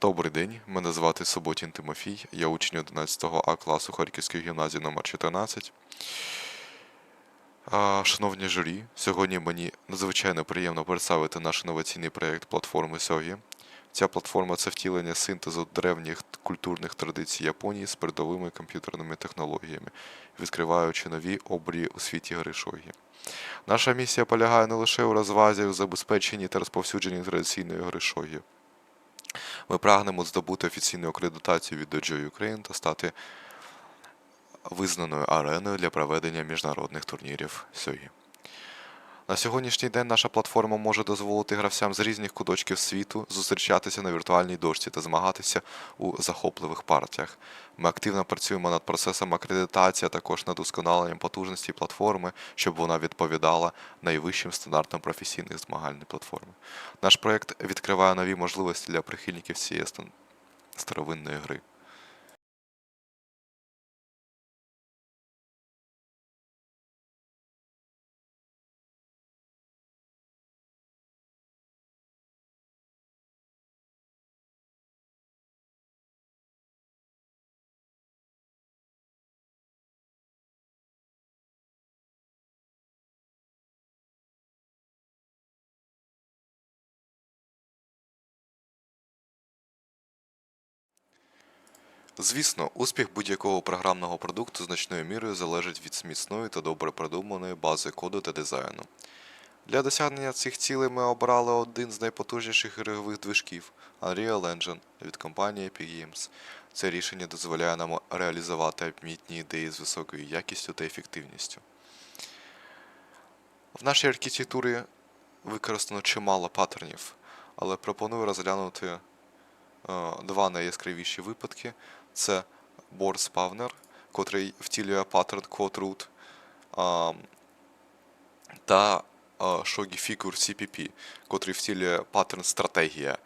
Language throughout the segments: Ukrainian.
Добрий день, мене звати Суботін Тимофій, я учень 11 А класу Харківської гімназії номер 14. Шановні журі, сьогодні мені надзвичайно приємно представити наш інноваційний проєкт платформи Сьогі. Ця платформа це втілення синтезу древніх культурних традицій Японії з передовими комп'ютерними технологіями, відкриваючи нові обрії у світі гри шогі. Наша місія полягає не лише у розвазі, у забезпеченні та розповсюдженні традиційної гри шогі. Ми прагнемо здобути офіційну акредитацію від Dojo Ukraine та стати визнаною ареною для проведення міжнародних турнірів Сьогі. На сьогоднішній день наша платформа може дозволити гравцям з різних куточків світу зустрічатися на віртуальній дошці та змагатися у захопливих партіях. Ми активно працюємо над процесом акредитації, а також над удосконаленням потужності платформи, щоб вона відповідала найвищим стандартам професійних змагальних платформи. Наш проєкт відкриває нові можливості для прихильників цієї старовинної гри. Звісно, успіх будь-якого програмного продукту значною мірою залежить від міцної та добре продуманої бази коду та дизайну. Для досягнення цих цілей ми обрали один з найпотужніших ігрових движків Unreal Engine від компанії Epic Games. Це рішення дозволяє нам реалізувати обмітні ідеї з високою якістю та ефективністю. В нашій архітектурі використано чимало паттернів, але пропоную розглянути е, два найяскравіші випадки. Це board spawner, котрий втілює паттерн code root, та shogi figure CPP, котрий втілює паттерн стратегія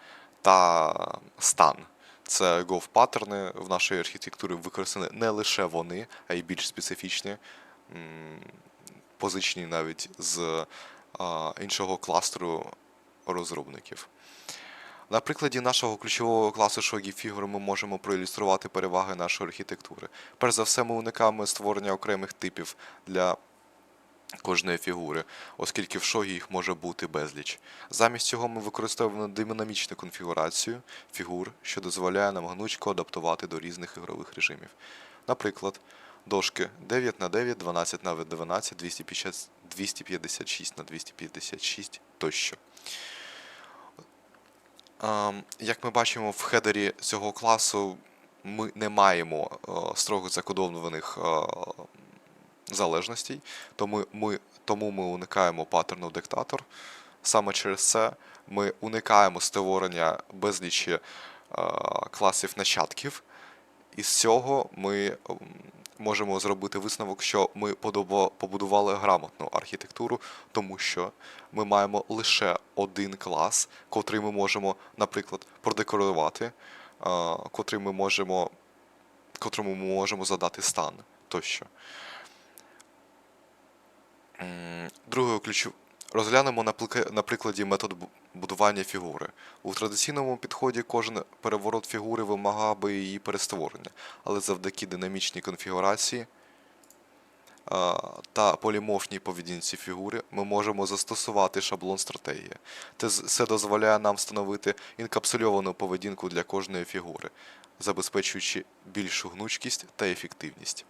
та стан. Це gov паттерни в нашій архітектурі використані не лише вони, а й більш специфічні, м, позичені навіть з іншого кластеру розробників. На прикладі нашого ключового класу Figure ми можемо проілюструвати переваги нашої архітектури. Перш за все, ми уникаємо створення окремих типів для кожної фігури, оскільки в шогі їх може бути безліч. Замість цього ми використовуємо динамічну конфігурацію фігур, що дозволяє нам гнучко адаптувати до різних ігрових режимів. Наприклад, дошки 9 на 9, 12 на 12, 256 на 256 тощо. Як ми бачимо в хедері цього класу, ми не маємо е, строго закодованих е, залежностей, тому ми, тому ми уникаємо паттерну диктатор. Саме через це ми уникаємо створення безлічі е, класів нащадків. І з цього ми можемо зробити висновок, що ми побудували грамотну архітектуру, тому що ми маємо лише один клас, котрий ми можемо, наприклад, продекорувати, е, котрий ми можемо, котрому ми можемо задати стан тощо. Другою ключу розглянемо на, прикладі метод будування фігури. У традиційному підході кожен переворот фігури вимагав би її перестворення, але завдяки динамічній конфігурації та поліморфній поведінці фігури ми можемо застосувати шаблон стратегії. Це дозволяє нам встановити інкапсульовану поведінку для кожної фігури, забезпечуючи більшу гнучкість та ефективність.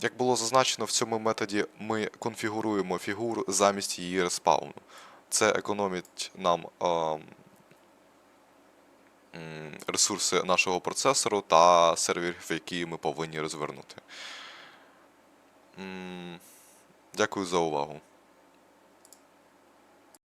Як було зазначено, в цьому методі ми конфігуруємо фігуру замість її респауну. Це економить нам е ресурси нашого процесору та серверів, які ми повинні розвернути. Дякую за увагу.